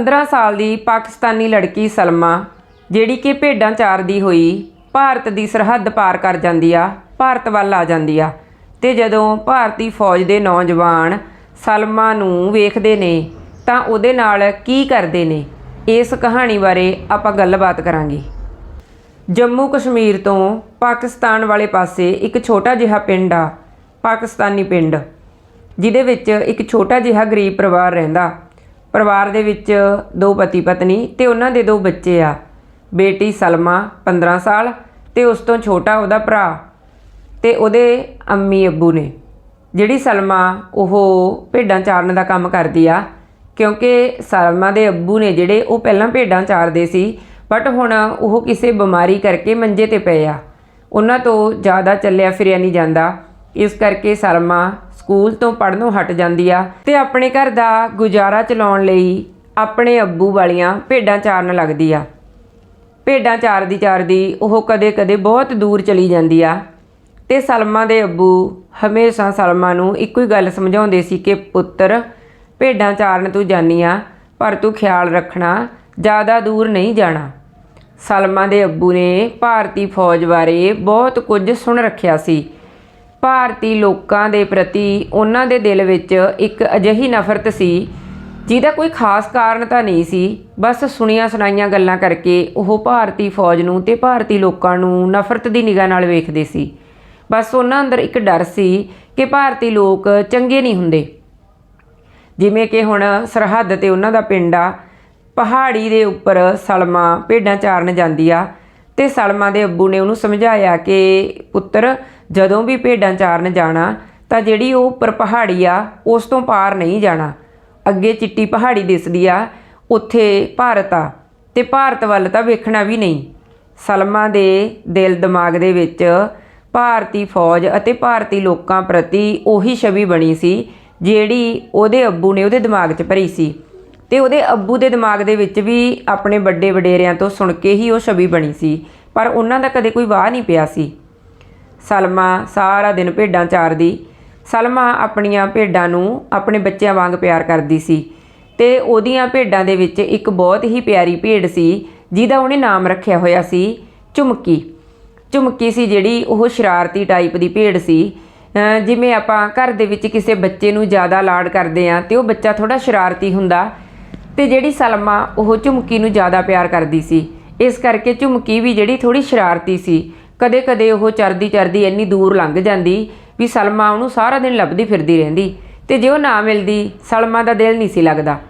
15 ਸਾਲ ਦੀ ਪਾਕਿਸਤਾਨੀ ਲੜਕੀ ਸਲਮਾ, ਜਿਹੜੀ ਕਿ ਭੇਡਾਂ ਚਾਰਦੀ ਹੋਈ ਭਾਰਤ ਦੀ ਸਰਹੱਦ ਪਾਰ ਕਰ ਜਾਂਦੀ ਆ, ਭਾਰਤ ਵੱਲ ਆ ਜਾਂਦੀ ਆ। ਤੇ ਜਦੋਂ ਭਾਰਤੀ ਫੌਜ ਦੇ ਨੌਜਵਾਨ ਸਲਮਾ ਨੂੰ ਵੇਖਦੇ ਨੇ, ਤਾਂ ਉਹਦੇ ਨਾਲ ਕੀ ਕਰਦੇ ਨੇ? ਇਸ ਕਹਾਣੀ ਬਾਰੇ ਆਪਾਂ ਗੱਲਬਾਤ ਕਰਾਂਗੇ। ਜੰਮੂ ਕਸ਼ਮੀਰ ਤੋਂ ਪਾਕਿਸਤਾਨ ਵਾਲੇ ਪਾਸੇ ਇੱਕ ਛੋਟਾ ਜਿਹਾ ਪਿੰਡ ਆ, ਪਾਕਿਸਤਾਨੀ ਪਿੰਡ, ਜਿਹਦੇ ਵਿੱਚ ਇੱਕ ਛੋਟਾ ਜਿਹਾ ਗਰੀਬ ਪਰਿਵਾਰ ਰਹਿੰਦਾ। ਪਰਿਵਾਰ ਦੇ ਵਿੱਚ ਦੋ ਪਤੀ ਪਤਨੀ ਤੇ ਉਹਨਾਂ ਦੇ ਦੋ ਬੱਚੇ ਆ। ਬੇਟੀ ਸਲਮਾ 15 ਸਾਲ ਤੇ ਉਸ ਤੋਂ ਛੋਟਾ ਉਹਦਾ ਭਰਾ ਤੇ ਉਹਦੇ ਅੰਮੀ ਅੱਬੂ ਨੇ। ਜਿਹੜੀ ਸਲਮਾ ਉਹ ਭੇਡਾਂ ਚਾਰਨ ਦਾ ਕੰਮ ਕਰਦੀ ਆ, ਕਿਉਂਕਿ ਸਲਮਾ ਦੇ ਅੱਬੂ ਨੇ ਜਿਹੜੇ ਉਹ ਪਹਿਲਾਂ ਭੇਡਾਂ ਚਾਰਦੇ ਸੀ, ਬਟ ਹੁਣ ਉਹ ਕਿਸੇ ਬਿਮਾਰੀ ਕਰਕੇ ਮੰਜੇ ਤੇ ਪਏ ਆ। ਉਹਨਾਂ ਤੋਂ ਜ਼ਿਆਦਾ ਚੱਲਿਆ ਫਿਰਿਆ ਨਹੀਂ ਜਾਂਦਾ। ਇਸ ਕਰਕੇ ਸਲਮਾ ਸਕੂਲ ਤੋਂ ਪੜ੍ਹਨੋਂ ਹਟ ਜਾਂਦੀ ਆ ਤੇ ਆਪਣੇ ਘਰ ਦਾ ਗੁਜ਼ਾਰਾ ਚਲਾਉਣ ਲਈ ਆਪਣੇ ਅੱਬੂ ਵਾਲੀਆਂ ਭੇਡਾਂ ਚਾਰਨ ਲੱਗਦੀ ਆ। ਭੇਡਾਂ ਚਾਰਦੀ ਚਾਰਦੀ ਉਹ ਕਦੇ-ਕਦੇ ਬਹੁਤ ਦੂਰ ਚਲੀ ਜਾਂਦੀ ਆ ਤੇ ਸਲਮਾ ਦੇ ਅੱਬੂ ਹਮੇਸ਼ਾ ਸਲਮਾ ਨੂੰ ਇੱਕੋ ਹੀ ਗੱਲ ਸਮਝਾਉਂਦੇ ਸੀ ਕਿ, ਪੁੱਤਰ, ਭੇਡਾਂ ਚਾਰਨ ਤੂੰ ਜਾਨੀ ਆ, ਪਰ ਤੂੰ ਖਿਆਲ ਰੱਖਣਾ, ਜ਼ਿਆਦਾ ਦੂਰ ਨਹੀਂ ਜਾਣਾ। ਸਲਮਾ ਦੇ ਅੱਬੂ ਨੇ ਭਾਰਤੀ ਫੌਜ ਬਾਰੇ ਬਹੁਤ ਕੁਝ ਸੁਣ ਰੱਖਿਆ ਸੀ। ਭਾਰਤੀ ਲੋਕਾਂ ਦੇ ਪ੍ਰਤੀ ਉਹਨਾਂ ਦੇ ਦਿਲ ਵਿੱਚ ਇੱਕ ਅਜਿਹੀ ਨਫ਼ਰਤ ਸੀ, ਜਿਹਦਾ ਕੋਈ ਖਾਸ ਕਾਰਨ ਤਾਂ ਨਹੀਂ ਸੀ, ਬਸ ਸੁਣੀਆਂ ਸੁਣਾਈਆਂ ਗੱਲਾਂ ਕਰਕੇ ਉਹ ਭਾਰਤੀ ਫੌਜ ਨੂੰ ਤੇ ਭਾਰਤੀ ਲੋਕਾਂ ਨੂੰ ਨਫ਼ਰਤ ਦੀ ਨਿਗਾਹ ਨਾਲ ਵੇਖਦੇ ਸੀ। ਬਸ ਉਹਨਾਂ ਅੰਦਰ ਇੱਕ ਡਰ ਸੀ ਕਿ ਭਾਰਤੀ ਲੋਕ ਚੰਗੇ ਨਹੀਂ ਹੁੰਦੇ। ਜਿਵੇਂ ਕਿ ਹੁਣ ਸਰਹੱਦ ਤੇ ਉਹਨਾਂ ਦਾ ਪਿੰਡ ਆ, ਪਹਾੜੀ ਦੇ ਉੱਪਰ ਸਲਮਾ ਭੇਡਾਂ ਚਾਰਨ ਜਾਂਦੀ ਆ, ਤੇ ਸਲਮਾ ਦੇ ਅੱਬੂ ਨੇ ਉਹਨੂੰ ਸਮਝਾਇਆ ਕਿ ਪੁੱਤਰ ਜਦੋਂ ਵੀ ਭੇਡਾਂ ਚਾਰਨ ਜਾਣਾ, ਤਾਂ ਜਿਹੜੀ ਉਹ ਉੱਪਰ ਪਹਾੜੀ ਆ, ਉਸ ਤੋਂ ਪਾਰ ਨਹੀਂ ਜਾਣਾ। ਅੱਗੇ ਚਿੱਟੀ ਪਹਾੜੀ ਦਿਸਦੀ ਆ, ਉੱਥੇ ਭਾਰਤ ਆ, ਤੇ ਭਾਰਤ ਵੱਲ ਤਾਂ ਵੇਖਣਾ ਵੀ ਨਹੀਂ। ਸਲਮਾ ਦੇ ਦਿਲ ਦਿਮਾਗ ਦੇ ਵਿੱਚ ਭਾਰਤੀ ਫੌਜ ਅਤੇ ਭਾਰਤੀ ਲੋਕਾਂ ਪ੍ਰਤੀ ਉਹੀ ਛਵੀ ਬਣੀ ਸੀ, ਜਿਹੜੀ ਉਹਦੇ ਅੱਬੂ ਨੇ ਉਹਦੇ ਦਿਮਾਗ 'ਚ ਭਰੀ ਸੀ। ਤੇ ਉਹਦੇ ਅੱਬੂ ਦੇ ਦਿਮਾਗ ਦੇ ਵਿੱਚ ਵੀ ਆਪਣੇ ਵੱਡੇ ਵਡੇਰਿਆਂ ਤੋਂ ਸੁਣ ਕੇ ਹੀ ਉਹ ਛਵੀ ਬਣੀ ਸੀ, ਪਰ ਉਹਨਾਂ ਦਾ ਕਦੇ ਕੋਈ ਵਾਹ ਨਹੀਂ ਪਿਆ ਸੀ। ਸਲਮਾ ਸਾਰਾ ਦਿਨ ਭੇਡਾਂ ਚਾਰਦੀ। ਸਲਮਾ ਆਪਣੀਆਂ ਭੇਡਾਂ ਨੂੰ ਆਪਣੇ ਬੱਚਿਆਂ ਵਾਂਗ ਪਿਆਰ ਕਰਦੀ ਸੀ ਤੇ ਉਹਦੀਆਂ ਭੇਡਾਂ ਦੇ ਵਿੱਚ ਇੱਕ ਬਹੁਤ ਹੀ ਪਿਆਰੀ ਭੇਡ ਸੀ, ਜਿਹਦਾ ਉਹਨੇ ਨਾਮ ਰੱਖਿਆ ਹੋਇਆ ਸੀ ਝੁਮਕੀ ਝੁਮਕੀ ਸੀ ਜਿਹੜੀ ਉਹ ਸ਼ਰਾਰਤੀ ਟਾਈਪ ਦੀ ਭੇਡ ਸੀ। ਜਿਵੇਂ ਆਪਾਂ ਘਰ ਦੇ ਵਿੱਚ ਕਿਸੇ ਬੱਚੇ ਨੂੰ ਜ਼ਿਆਦਾ ਲਾਡ ਕਰਦੇ ਆ ਤੇ ਉਹ ਬੱਚਾ ਥੋੜਾ ਸ਼ਰਾਰਤੀ ਹੁੰਦਾ ਤੇ ਜਿਹੜੀ ਸਲਮਾ ਉਹ ਝੁਮਕੀ ਨੂੰ ਜ਼ਿਆਦਾ ਪਿਆਰ ਕਰਦੀ ਸੀ। ਇਸ ਕਰਕੇ ਝੁਮਕੀ ਵੀ ਜਿਹੜੀ ਥੋੜੀ ਸ਼ਰਾਰਤੀ ਸੀ। ਕਦੇ-ਕਦੇ ਉਹ ਚਰਦੀ ਚਰਦੀ ਇੰਨੀ ਦੂਰ ਲੰਘ ਜਾਂਦੀ ਵੀ ਸਲਮਾ ਉਹਨੂੰ ਸਾਰਾ ਦਿਨ ਲੱਭਦੀ ਫਿਰਦੀ ਰਹਿੰਦੀ ਤੇ ਜੇ ਉਹ ਨਾ ਮਿਲਦੀ, ਸਲਮਾ ਦਾ ਦਿਲ ਨਹੀਂ ਸੀ ਲੱਗਦਾ।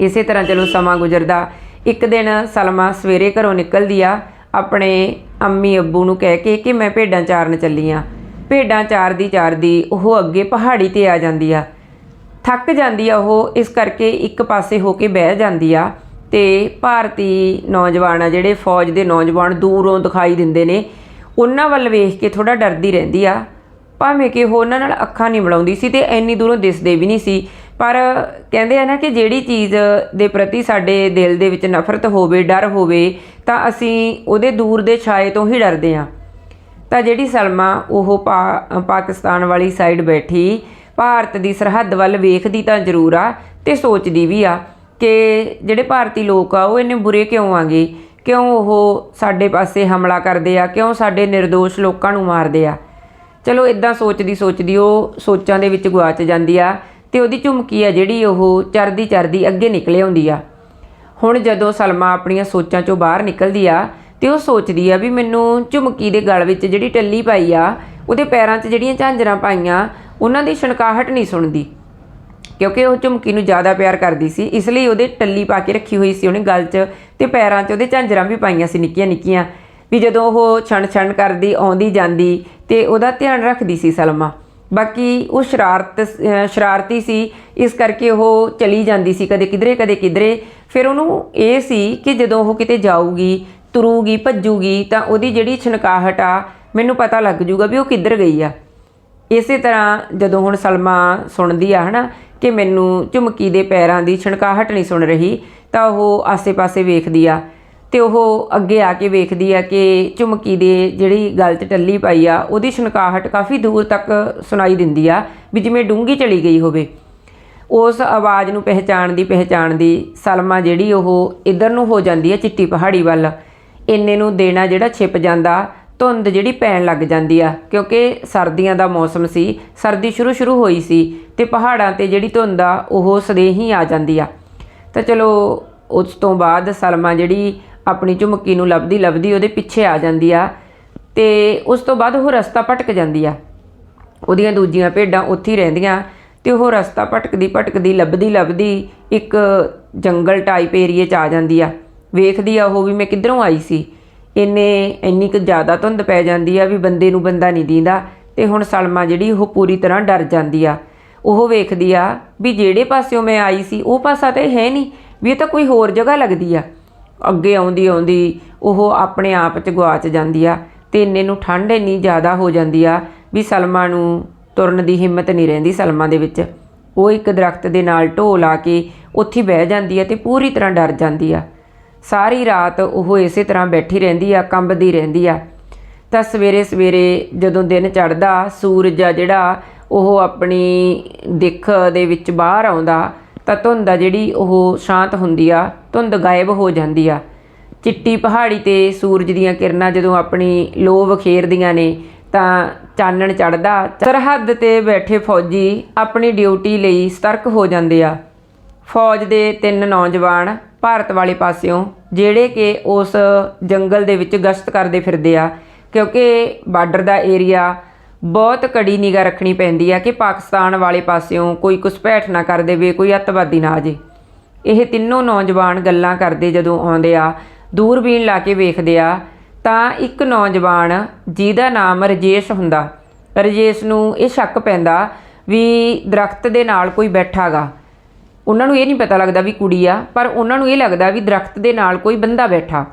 ਇਸੇ ਤਰ੍ਹਾਂ ਚਲੋ ਸਮਾਂ ਗੁਜ਼ਰਦਾ, ਇੱਕ ਦਿਨ ਸਲਮਾ ਸਵੇਰੇ ਘਰੋਂ ਨਿਕਲਦੀ ਆ, ਆਪਣੇ ਅੰਮੀ ਅੱਬੂ ਨੂੰ ਕਹਿ ਕੇ ਕਿ ਮੈਂ ਭੇਡਾਂ ਚਾਰਨ ਚੱਲੀ ਆ। ਭੇਡਾਂ ਚਾਰਦੀ ਚਾਰਦੀ ਉਹ ਅੱਗੇ ਪਹਾੜੀ ਤੇ ਆ ਜਾਂਦੀ ਆ। ਥੱਕ ਜਾਂਦੀ ਆ ਉਹ, ਇਸ ਕਰਕੇ ਇੱਕ ਪਾਸੇ ਹੋ ਕੇ ਬਹਿ ਜਾਂਦੀ ਆ। ਤੇ ਭਾਰਤੀ ਨੌਜਵਾਨ ਆ ਜਿਹੜੇ ਫੌਜ ਦੇ ਨੌਜਵਾਨ ਦੂਰੋਂ ਦਿਖਾਈ ਦਿੰਦੇ ਨੇ, ਉਹਨਾਂ ਵੱਲ ਵੇਖ ਕੇ ਥੋੜਾ ਡਰਦੀ ਰਹਿੰਦੀ ਆ। ਭਾਵੇਂ ਕਿ ਉਹ ਉਹਨਾਂ ਨਾਲ ਅੱਖਾਂ ਨਹੀਂ ਮਿਲਾਉਂਦੀ ਸੀ ਤੇ ਇੰਨੀ ਦੂਰੋਂ ਦਿਸਦੇ ਵੀ ਨਹੀਂ ਸੀ, ਪਰ ਕਹਿੰਦੇ ਆ ਨਾ ਕਿ ਜਿਹੜੀ ਚੀਜ਼ ਦੇ ਪ੍ਰਤੀ ਸਾਡੇ ਦਿਲ ਦੇ ਵਿੱਚ ਨਫ਼ਰਤ ਹੋਵੇ, ਡਰ ਹੋਵੇ, ਤਾਂ ਅਸੀਂ ਉਹਦੇ ਦੂਰ ਦੇ ਛਾਏ ਤੋਂ ਹੀ ਡਰਦੇ ਆ ਤਾਂ ਜਿਹੜੀ ਸਲਮਾ, ਉਹ ਪਾਕਿਸਤਾਨ ਵਾਲੀ ਸਾਈਡ ਬੈਠੀ, ਭਾਰਤ ਦੀ ਸਰਹੱਦ ਵੱਲ ਵੇਖਦੀ ਤਾਂ ਜ਼ਰੂਰ ਆ ਤੇ ਸੋਚਦੀ ਵੀ ਆ। ਕਿ ਜਿਹੜੇ ਭਾਰਤੀ ਲੋਕ ਆ, ਉਹ ਇੰਨੇ ਬੁਰੇ ਕਿਉਂ ਆਗੇ ਕਿਉਂ ਉਹ ਸਾਡੇ ਪਾਸੇ ਹਮਲਾ ਕਰਦੇ ਆ? ਕਿਉਂ ਸਾਡੇ નિર્ਦੋਸ਼ ਲੋਕਾਂ ਨੂੰ ਮਾਰਦੇ ਆ? ਚਲੋ ਇਦਾਂ ਸੋਚਦੀ ਸੋਚਦੀ ਉਹ ਸੋਚਾਂ ਦੇ ਵਿੱਚ ਗੁਆਚ ਜਾਂਦੀ ਆ ਤੇ ਉਹਦੀ ਝੁਮਕੀ ਆ ਜਿਹੜੀ ਉਹ ਚਰਦੀ ਚਰਦੀ ਅੱਗੇ ਨਿਕਲ ਆਉਂਦੀ ਆ। ਹੁਣ ਜਦੋਂ ਸਲਮਾ ਆਪਣੀਆਂ ਸੋਚਾਂ ਚੋਂ ਬਾਹਰ ਨਿਕਲਦੀ ਆ ਤੇ ਉਹ ਸੋਚਦੀ ਆ ਵੀ ਮੈਨੂੰ ਝੁਮਕੀ ਦੇ ਗਲ ਵਿੱਚ ਜਿਹੜੀ ਟੱਲੀ ਪਾਈ ਆ, ਉਹਦੇ ਪੈਰਾਂ 'ਚ ਜਿਹੜੀਆਂ ਝਾਂਜਰਾਂ ਪਾਈਆਂ, ਉਹਨਾਂ ਦੀ ਛਣਕਾਹਟ ਨਹੀਂ ਸੁਣਦੀ। ਕਿਉਂਕਿ ਉਹ ਝੁਮਕੀ ਨੂੰ ਜ਼ਿਆਦਾ ਪਿਆਰ ਕਰਦੀ ਸੀ, ਇਸ ਲਈ ਉਹਦੇ ਟੱਲੀ ਪਾ ਕੇ ਰੱਖੀ ਹੋਈ ਸੀ ਉਹਨੇ ਗਲ 'ਚ ਤੇ ਪੈਰਾਂ 'ਚ ਉਹਦੇ ਝਾਂਜਰਾਂ ਵੀ ਪਾਈਆਂ ਸੀ ਨਿੱਕੀਆਂ ਨਿੱਕੀਆਂ, ਵੀ ਜਦੋਂ ਉਹ ਛਣ ਛਣ ਕਰਦੀ, ਆਉਂਦੀ ਜਾਂਦੀ ਤੇ ਉਹਦਾ ਧਿਆਨ ਰੱਖਦੀ ਸੀ ਸਲਮਾ। ਬਾਕੀ ਉਹ ਸ਼ਰਾਰਤ ਸ਼ਰਾਰਤੀ ਸੀ, ਇਸ ਕਰਕੇ ਉਹ ਚਲੀ ਜਾਂਦੀ ਸੀ ਕਦੇ ਕਿਧਰੇ ਕਦੇ ਕਿਧਰੇ। ਫਿਰ ਉਹਨੂੰ ਇਹ ਸੀ ਕਿ ਜਦੋਂ ਉਹ ਕਿਤੇ ਜਾਊਗੀ, ਤੁਰੂਗੀ, ਭੱਜੂਗੀ, ਤਾਂ ਉਹਦੀ ਜਿਹੜੀ ਛਣਕਾਹਟ ਆ, ਮੈਨੂੰ ਪਤਾ ਲੱਗ ਜੂਗਾ ਵੀ ਉਹ ਕਿੱਧਰ ਗਈ ਆ। ਇਸੇ ਤਰ੍ਹਾਂ ਜਦੋਂ ਹੁਣ ਸਲਮਾ ਸੁਣਦੀ ਆ, ਹਨਾ ਕਿ ਮੈਨੂੰ ਝੁਮਕੀ ਦੇ ਪੈਰਾਂ ਦੀ ਛਣਕਾਹਟ ਨਹੀਂ ਸੁਣ ਰਹੀ, ਤਾਂ ਉਹ ਆਸੇ-ਪਾਸੇ ਵੇਖਦੀ ਆ ਤੇ ਉਹ ਅੱਗੇ ਆ ਕੇ ਵੇਖਦੀ ਆ ਕਿ ਝੁਮਕੀ ਦੇ ਜਿਹੜੀ ਗਲ 'ਚ ਟੱਲੀ ਪਾਈ ਆ, ਉਹਦੀ ਛਣਕਾਹਟ ਕਾਫੀ ਦੂਰ ਤੱਕ ਸੁਣਾਈ ਦਿੰਦੀ ਆ ਵੀ ਜਿਵੇਂ ਡੂੰਗੀ ਚਲੀ ਗਈ ਹੋਵੇ। ਉਸ ਆਵਾਜ਼ ਨੂੰ ਪਹਿਚਾਣ ਪਹਿਚਾਣਦੀ ਪਹਿਚਾਣਦੀ ਸਲਮਾ ਜਿਹੜੀ ਉਹ ਇਧਰ ਨੂੰ ਹੋ ਜਾਂਦੀ ਹੈ ਚਿੱਟੀ ਪਹਾੜੀ ਵੱਲ। ਇੰਨੇ ਨੂੰ ਦੇਣਾ ਜਿਹੜਾ ਛਿਪ ਜਾਂਦਾ ਧੁੰਦ ਜਿਹੜੀ ਪੈਣ ਲੱਗ ਜਾਂਦੀ ਆ, ਕਿਉਂਕਿ ਸਰਦੀਆਂ ਦਾ ਮੌਸਮ ਸੀ, ਸਰਦੀ ਸ਼ੁਰੂ ਸ਼ੁਰੂ ਹੋਈ ਸੀ ਤੇ ਪਹਾੜਾਂ ਤੇ ਜਿਹੜੀ ਧੁੰਦ ਆ, ਉਹ ਸਦੇਹੀ ਆ ਜਾਂਦੀ ਆ। ਤਾਂ ਚਲੋ, ਉਸ ਤੋਂ ਬਾਅਦ ਸਲਮਾ ਜਿਹੜੀ ਆਪਣੀ ਝੁਮਕੀ ਨੂੰ ਲੱਭਦੀ ਲੱਭਦੀ ਉਹਦੇ ਪਿੱਛੇ ਆ ਜਾਂਦੀ ਆ ਤੇ ਉਸ ਤੋਂ ਬਾਅਦ ਉਹ ਰਸਤਾ ਭਟਕ ਜਾਂਦੀ ਆ। ਉਹਦੀਆਂ ਦੂਜੀਆਂ ਭੇਡਾਂ ਉੱਥੇ ਹੀ ਰਹਿੰਦੀਆਂ ਤੇ ਉਹ ਰਸਤਾ ਭਟਕਦੀ ਭਟਕਦੀ, ਲੱਭਦੀ ਲੱਭਦੀ ਇੱਕ ਜੰਗਲ ਟਾਈਪ ਏਰੀਏ 'ਚ ਆ ਜਾਂਦੀ ਆ। ਵੇਖਦੀ ਆ ਉਹ ਵੀ ਮੈਂ ਕਿੱਧਰੋਂ ਆਈ ਸੀ। ਇੰਨੇ, ਇੰਨੀ ਕੁ ਜ਼ਿਆਦਾ ਧੁੰਦ ਪੈ ਜਾਂਦੀ ਆ ਵੀ ਬੰਦੇ ਨੂੰ ਬੰਦਾ ਨਹੀਂ ਦੀਂਦਾ ਤੇ ਹੁਣ ਸਲਮਾ ਜਿਹੜੀ ਉਹ ਪੂਰੀ ਤਰ੍ਹਾਂ ਡਰ ਜਾਂਦੀ ਆ। ਉਹ ਵੇਖਦੀ ਆ ਵੀ ਜਿਹੜੇ ਪਾਸਿਓਂ ਮੈਂ ਆਈ ਸੀ, ਉਹ ਪਾਸਾ ਤਾਂ ਹੈ ਨਹੀਂ, ਵੀ ਇਹ ਤਾਂ ਕੋਈ ਹੋਰ ਜਗ੍ਹਾ ਲੱਗਦੀ ਆ। ਅੱਗੇ ਆਉਂਦੀ ਆਉਂਦੀ ਉਹ ਆਪਣੇ ਆਪ 'ਚ ਗਵਾਚ ਜਾਂਦੀ ਆ ਤੇ ਇੰਨੇ ਨੂੰ ਠੰਡ ਇੰਨੀ ਜ਼ਿਆਦਾ ਹੋ ਜਾਂਦੀ ਆ ਵੀ ਸਲਮਾ ਨੂੰ ਤੁਰਨ ਦੀ ਹਿੰਮਤ ਨਹੀਂ ਰਹਿੰਦੀ ਸਲਮਾ ਦੇ ਵਿੱਚ। ਉਹ ਇੱਕ ਦਰਖਤ ਦੇ ਨਾਲ ਢੋ ਲਾ ਕੇ ਉੱਥੇ ਬਹਿ ਜਾਂਦੀ ਆ ਤੇ ਪੂਰੀ ਤਰ੍ਹਾਂ ਡਰ ਜਾਂਦੀ ਆ। ਸਾਰੀ ਰਾਤ ਉਹ ਇਸੇ ਤਰ੍ਹਾਂ ਬੈਠੀ ਰਹਿੰਦੀ ਆ, ਕੰਬਦੀ ਰਹਿੰਦੀ ਆ। ਤਾਂ ਸਵੇਰੇ ਸਵੇਰੇ ਜਦੋਂ ਦਿਨ ਚੜ੍ਹਦਾ, ਸੂਰਜ ਆ ਜਿਹੜਾ, ਉਹ ਆਪਣੀ ਦਿੱਖ ਦੇ ਵਿੱਚ ਬਾਹਰ ਆਉਂਦਾ, ਤਾਂ ਧੁੰਦ ਆ ਜਿਹੜੀ, ਉਹ ਸ਼ਾਂਤ ਹੁੰਦੀ ਆ, ਧੁੰਦ ਗਾਇਬ ਹੋ ਜਾਂਦੀ ਆ। ਚਿੱਟੀ ਪਹਾੜੀ ਤੇ ਸੂਰਜ ਦੀਆਂ ਕਿਰਨਾਂ ਜਦੋਂ ਆਪਣੀ ਲੋ ਵਖੇਰਦੀਆਂ ਨੇ, ਤਾਂ ਚਾਨਣ ਚੜ੍ਹਦਾ, ਸਰਹੱਦ ਤੇ ਬੈਠੇ ਫੌਜੀ ਆਪਣੀ ਡਿਊਟੀ ਲਈ ਸਤਰਕ ਹੋ ਜਾਂਦੇ ਆ। ਫੌਜ ਦੇ ਤਿੰਨ ਨੌਜਵਾਨ ਭਾਰਤ ਵਾਲੇ ਪਾਸਿਓਂ, ਜਿਹੜੇ ਕਿ ਉਸ ਜੰਗਲ ਦੇ ਵਿੱਚ ਗਸ਼ਤ ਕਰਦੇ ਫਿਰਦੇ ਆ, ਕਿਉਂਕਿ ਬਾਰਡਰ ਦਾ ਏਰੀਆ ਬਹੁਤ ਕੜੀ ਨਿਗਾ ਰੱਖਣੀ ਪੈਂਦੀ ਆ ਕਿ ਪਾਕਿਸਤਾਨ ਵਾਲੇ ਪਾਸਿਓਂ ਕੋਈ ਘੁਸਪੈਠ ਨਾ ਕਰ ਦੇਵੇ, ਕੋਈ ਅੱਤਵਾਦੀ ਨਾ ਆ ਜੇ। ਇਹ ਤਿੰਨੋਂ ਨੌਜਵਾਨ ਗੱਲਾਂ ਕਰਦੇ ਜਦੋਂ ਆਉਂਦੇ ਆ ਦੂਰਬੀਨ ਲਾ ਕੇ ਵੇਖਦੇ ਆ, ਤਾਂ ਇੱਕ ਨੌਜਵਾਨ ਜਿਹਦਾ ਨਾਮ ਰਜੇਸ਼ ਹੁੰਦਾ। ਰਜੇਸ਼ ਨੂੰ ਇਹ ਸ਼ੱਕ ਪੈਂਦਾ ਵੀ ਦਰਖਤ ਦੇ ਨਾਲ ਕੋਈ ਬੈਠਾਗਾ ਉਹਨਾਂ ਨੂੰ ਇਹ ਨਹੀਂ ਪਤਾ ਲੱਗਦਾ ਵੀ ਕੁੜੀ ਆ, ਪਰ ਉਹਨਾਂ ਨੂੰ ਇਹ ਲੱਗਦਾ ਵੀ ਦਰਖਤ ਦੇ ਨਾਲ ਕੋਈ ਬੰਦਾ ਬੈਠਾ।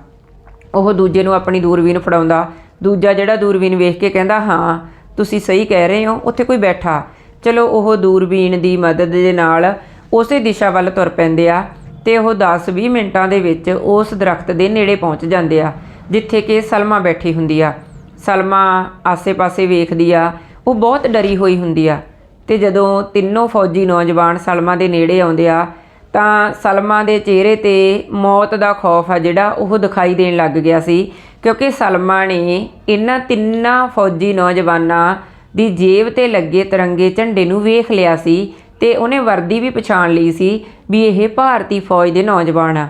ਉਹ ਦੂਜੇ ਨੂੰ ਆਪਣੀ ਦੂਰਬੀਨ ਫੜਾਉਂਦਾ। ਦੂਜਾ ਜਿਹੜਾ ਦੂਰਬੀਨ ਵੇਖ ਕੇ ਕਹਿੰਦਾ, ਹਾਂ, ਤੁਸੀਂ ਸਹੀ ਕਹਿ ਰਹੇ ਹੋ, ਉੱਥੇ ਕੋਈ ਬੈਠਾ। ਚਲੋ, ਉਹ ਦੂਰਬੀਨ ਦੀ ਮਦਦ ਦੇ ਨਾਲ ਉਸੇ ਦਿਸ਼ਾ ਵੱਲ ਤੁਰ ਪੈਂਦੇ ਆ ਤੇ ਉਹ 10-20 ਮਿੰਟਾਂ ਦੇ ਵਿੱਚ ਉਸ ਦਰਖਤ ਦੇ ਨੇੜੇ ਪਹੁੰਚ ਜਾਂਦੇ ਆ, ਜਿੱਥੇ ਕਿ ਸਲਮਾ ਬੈਠੀ ਹੁੰਦੀ ਆ। ਸਲਮਾ ਆਸੇ-ਪਾਸੇ ਵੇਖਦੀ ਆ। ਉਹ ਬਹੁਤ ਡਰੀ ਹੋਈ ਹੁੰਦੀ ਆ। ਤੇ ਜਦੋਂ ਤਿੰਨੋਂ ਫੌਜੀ ਨੌਜਵਾਨ ਸਲਮਾ ਦੇ ਨੇੜੇ ਆਉਂਦੇ ਆ, ਤਾਂ ਸਲਮਾ ਦੇ ਚਿਹਰੇ ਤੇ ਮੌਤ ਦਾ ਖੌਫ ਆ ਜਿਹੜਾ ਉਹ ਦਿਖਾਈ ਦੇਣ ਲੱਗ ਗਿਆ ਸੀ, ਕਿਉਂਕਿ ਸਲਮਾ ਨੇ ਇਹਨਾਂ ਤਿੰਨਾਂ ਫੌਜੀ ਨੌਜਵਾਨਾਂ ਦੀ ਜੇਬ ਤੇ ਲੱਗੇ ਤਿਰੰਗੇ ਝੰਡੇ ਨੂੰ ਵੇਖ ਲਿਆ ਸੀ ਤੇ ਉਹਨੇ ਵਰਦੀ ਵੀ ਪਛਾਣ ਲਈ ਸੀ ਵੀ ਇਹ ਭਾਰਤੀ ਫੌਜ ਦੇ ਨੌਜਵਾਨ ਆ।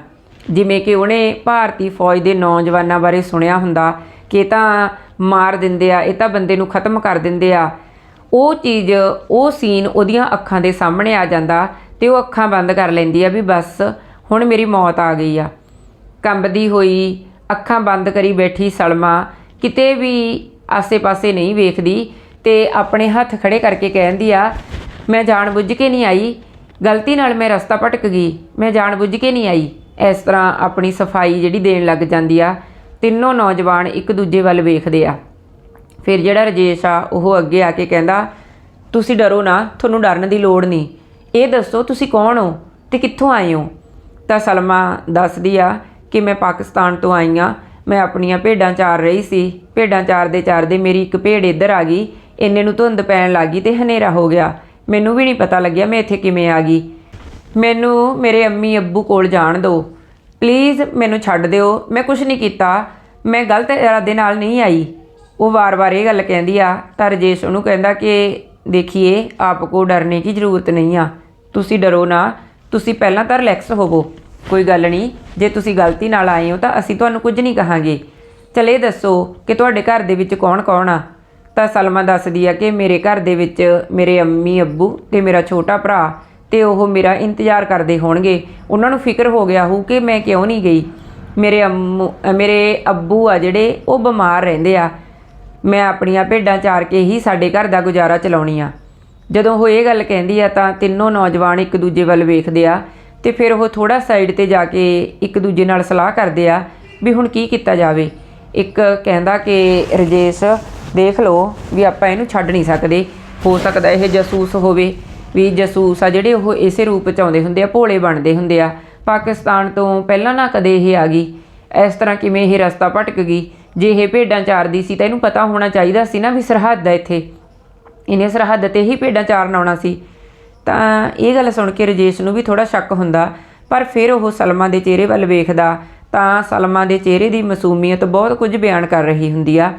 ਜਿਵੇਂ ਕਿ ਉਹਨੇ ਭਾਰਤੀ ਫੌਜ ਦੇ ਨੌਜਵਾਨਾਂ ਬਾਰੇ ਸੁਣਿਆ ਹੁੰਦਾ ਕਿ ਇਹ ਤਾਂ ਮਾਰ ਦਿੰਦੇ ਆ, ਇਹ ਤਾਂ ਬੰਦੇ ਨੂੰ ਖਤਮ ਕਰ ਦਿੰਦੇ ਆ। ਉਹ ਚੀਜ਼, ਉਹ ਸੀਨ ਉਹਦੀਆਂ ਅੱਖਾਂ ਦੇ ਸਾਹਮਣੇ ਆ ਜਾਂਦਾ ਤੇ ਉਹ ਅੱਖਾਂ ਬੰਦ ਕਰ ਲੈਂਦੀ ਆ ਵੀ ਬਸ ਹੁਣ ਮੇਰੀ ਮੌਤ ਆ ਗਈ ਆ। ਕੰਬਦੀ ਹੋਈ, ਅੱਖਾਂ ਬੰਦ ਕਰੀ ਬੈਠੀ ਸਲਮਾ, ਕਿਤੇ ਵੀ ਆਸੇ-ਪਾਸੇ ਨਹੀਂ ਵੇਖਦੀ ਤੇ ਆਪਣੇ ਹੱਥ ਖੜੇ ਕਰਕੇ ਕਹਿੰਦੀ ਆ, ਮੈਂ ਜਾਣ ਬੁੱਝ ਕੇ ਨਹੀਂ ਆਈ। ਗਲਤੀ ਨਾਲ ਮੈਂ ਰਸਤਾ ਭਟਕ ਗਈ। ਮੈਂ ਜਾਣ ਬੁੱਝ ਕੇ ਨਹੀਂ ਆਈ। ਇਸ ਤਰ੍ਹਾਂ ਆਪਣੀ ਸਫ਼ਾਈ ਜਿਹੜੀ ਦੇਣ ਲੱਗ ਜਾਂਦੀ ਆ, ਤਿੰਨੋਂ ਨੌਜਵਾਨ ਇੱਕ ਦੂਜੇ ਵੱਲ ਵੇਖਦੇ ਆ। ਫਿਰ ਜਿਹੜਾ ਰਜੇਸ਼ ਆ, ਉਹ ਅੱਗੇ ਆ ਕੇ ਕਹਿੰਦਾ, ਤੁਸੀਂ ਡਰੋ ਨਾ, ਤੁਹਾਨੂੰ ਡਰਨ ਦੀ ਲੋੜ ਨਹੀਂ। ਇਹ ਦੱਸੋ, ਤੁਸੀਂ ਕੌਣ ਹੋ ਤੇ ਕਿੱਥੋਂ ਆਏ ਹੋ? ਤਾਂ ਸਲਮਾ ਦੱਸਦੀ ਆ ਕਿ ਮੈਂ ਪਾਕਿਸਤਾਨ ਤੋਂ ਆਈ ਆ ਮੈਂ ਆਪਣੀਆਂ ਭੇਡਾਂ ਚਾਰ ਰਹੀ ਸੀ। ਭੇਡਾਂ ਚਾਰਦੇ ਚਾਰਦੇ ਮੇਰੀ ਇੱਕ ਭੇਡ ਇੱਧਰ ਆ ਗਈ। ਇੰਨੇ ਨੂੰ ਧੁੰਦ ਪੈਣ ਲੱਗੀ ਤੇ ਹਨੇਰਾ ਹੋ ਗਿਆ। ਮੈਨੂੰ ਵੀ ਨਹੀਂ ਪਤਾ ਲੱਗਿਆ ਮੈਂ ਇੱਥੇ ਕਿਵੇਂ ਆ ਗਈ। ਮੈਨੂੰ ਮੇਰੇ ਅੰਮੀ ਅੱਬੂ ਕੋਲ ਜਾਣ ਦਿਓ। ਪਲੀਜ਼ ਮੈਨੂੰ ਛੱਡ ਦਿਓ। ਮੈਂ ਕੁਝ ਨਹੀਂ ਕੀਤਾ। ਮੈਂ ਗਲਤ ਇਰਾਦੇ ਨਾਲ ਨਹੀਂ ਆਈ। ਉਹ ਵਾਰ-ਵਾਰ ਇਹ ਗੱਲ ਕਹਿੰਦੀ ਆ, ਤਾਂ ਰਜੇਸ਼ ਉਹਨੂੰ ਕਹਿੰਦਾ ਕਿ ਦੇਖੀਏ ਆਪ ਕੋ ਡਰਨੇ ਦੀ ਜ਼ਰੂਰਤ ਨਹੀਂ ਆ। ਤੁਸੀਂ ਡਰੋ ਨਾ, ਤੁਸੀਂ ਪਹਿਲਾਂ ਤਾਂ ਰਿਲੈਕਸ ਹੋਵੋ। ਕੋਈ ਗੱਲ ਨਹੀਂ, ਜੇ ਤੁਸੀਂ ਗਲਤੀ ਨਾਲ ਆਏ ਹੋ ਤਾਂ ਅਸੀਂ ਤੁਹਾਨੂੰ ਕੁਝ ਨਹੀਂ ਕਹਾਂਗੇ। ਚਲੇ ਦੱਸੋ ਕਿ ਤੁਹਾਡੇ ਘਰ ਦੇ ਵਿੱਚ ਕੌਣ-ਕੌਣ ਆ? ਤਾਂ ਸਲਮਾ ਦੱਸਦੀ ਆ ਕਿ ਮੇਰੇ ਘਰ ਦੇ ਵਿੱਚ ਮੇਰੇ ਅੰਮੀ, ਅੱਬੂ ਤੇ ਮੇਰਾ ਛੋਟਾ ਭਰਾ ਤੇ ਉਹ ਮੇਰਾ ਇੰਤਜ਼ਾਰ ਕਰਦੇ ਹੋਣਗੇ। ਉਹਨਾਂ ਨੂੰ ਫਿਕਰ ਹੋ ਗਿਆ ਹੋਊ ਕਿ ਮੈਂ ਕਿਉਂ ਨਹੀਂ ਗਈ। ਮੇਰੇ ਅੰਮੂ ਮੇਰੇ ਅੱਬੂ ਆ ਜਿਹੜੇ, ਉਹ ਬਿਮਾਰ ਰਹਿੰਦੇ ਆ। ਮੈਂ ਆਪਣੀਆਂ ਭੇਡਾਂ ਚਾਰ ਕੇ ਹੀ ਸਾਡੇ ਘਰ ਦਾ ਗੁਜ਼ਾਰਾ ਚਲਾਉਣੀ ਆ। ਜਦੋਂ ਉਹ ਇਹ ਗੱਲ ਕਹਿੰਦੀ ਆ ਤਾਂ ਤਿੰਨੋਂ ਨੌਜਵਾਨ ਇੱਕ ਦੂਜੇ ਵੱਲ ਵੇਖਦੇ ਆ ਤੇ ਫਿਰ ਉਹ ਥੋੜਾ ਸਾਈਡ ਤੇ ਜਾ ਕੇ ਇੱਕ ਦੂਜੇ ਨਾਲ ਸਲਾਹ ਕਰਦੇ ਆ ਵੀ ਹੁਣ ਕੀ ਕੀਤਾ ਜਾਵੇ। ਇੱਕ ਕਹਿੰਦਾ ਕਿ, ਰਜੇਸ਼, ਦੇਖ ਲਓ ਵੀ ਆਪਾਂ ਇਹਨੂੰ ਛੱਡ ਨਹੀਂ ਸਕਦੇ। ਹੋ ਸਕਦਾ ਇਹ ਜਾਸੂਸ ਹੋਵੇ ਵੀ ਜਾਸੂਸ ਆ ਜਿਹੜੇ ਉਹ ਇਸੇ ਰੂਪ ਚ ਆਉਂਦੇ ਹੁੰਦੇ ਆ, ਭੋਲੇ ਬਣਦੇ ਹੁੰਦੇ ਆ। ਪਾਕਿਸਤਾਨ ਤੋਂ ਪਹਿਲਾਂ ਨਾ ਕਦੇ ਇਹ ਆ ਗਈ। ਇਸ ਤਰ੍ਹਾਂ ਕਿਵੇਂ ਇਹ ਰਸਤਾ ਭਟਕ ਗਈ ਜੇ ਇਹ ਭੇਡਾਂ ਚਾਰਦੀ ਸੀ ਤਾਂ ਇਹਨੂੰ ਪਤਾ ਹੋਣਾ ਚਾਹੀਦਾ ਸੀ ਨਾ ਵੀ ਸਰਹੱਦ ਹੈ ਇੱਥੇ। ਇਹਨੇ ਸਰਹੱਦ ਤੇ ਹੀ ਭੇਡਾਂ ਚਾਰਨ ਆਉਣਾ ਸੀ। ਤਾਂ ਇਹ ਗੱਲ ਸੁਣ ਕੇ ਰਜੇਸ਼ ਨੂੰ ਵੀ ਥੋੜਾ ਸ਼ੱਕ ਹੁੰਦਾ, ਪਰ ਫਿਰ ਉਹ ਸਲਮਾ ਦੇ ਚਿਹਰੇ ਵੱਲ ਵੇਖਦਾ, ਤਾਂ ਸਲਮਾ ਦੇ ਚਿਹਰੇ ਦੀ ਮਾਸੂਮੀਅਤ ਬਹੁਤ ਕੁਝ ਬਿਆਨ ਕਰ ਰਹੀ ਹੁੰਦੀ ਆ।